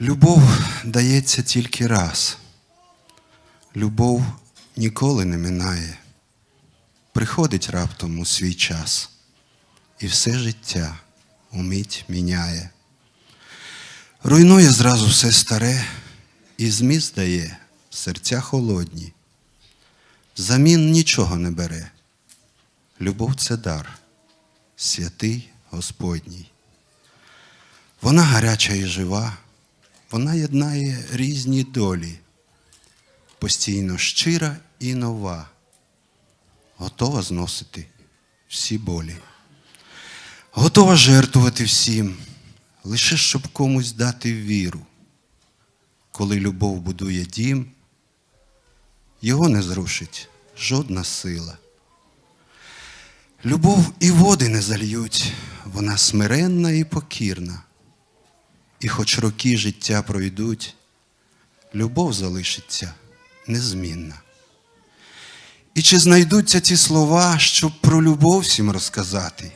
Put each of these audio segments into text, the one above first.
Любов дається тільки раз. Любов ніколи не минає. Приходить раптом у свій час, і все життя умить міняє. Руйнує зразу все старе, і зміст дає серця холодні. Замін нічого не бере. Любов це дар, святий Господній. Вона гаряча і жива, вона єднає різні долі, постійно щира і нова, готова зносити всі болі, готова жертвувати всім, лише щоб комусь дати віру. Коли любов будує дім, його не зрушить жодна сила. Любов і води не зальють, вона смиренна і покірна. І хоч роки життя пройдуть, любов залишиться незмінна. І чи знайдуться ті слова, щоб про любов всім розказати,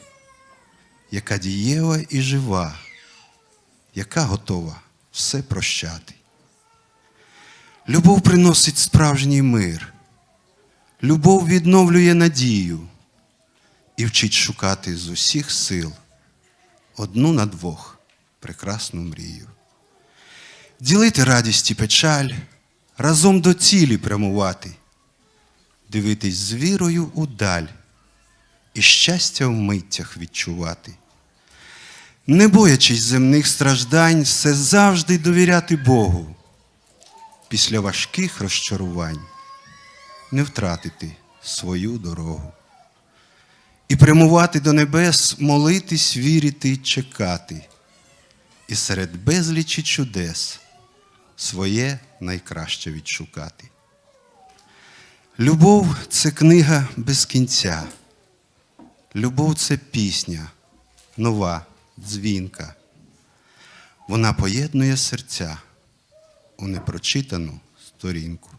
яка дієва і жива, яка готова все прощати? Любов приносить справжній мир, любов відновлює надію і вчить шукати з усіх сил одну на двох прекрасну мрію. Ділити радість і печаль, разом до цілі прямувати, дивитись з вірою удаль і щастя в миттях відчувати. Не боячись земних страждань, все завжди довіряти Богу. Після важких розчарувань не втратити свою дорогу. І прямувати до небес, молитись, вірити чекати і серед безлічі чудес своє найкраще відшукати. Любов це книга без кінця. Любов це пісня, нова, дзвінка. Вона поєднує серця у непрочитану сторінку.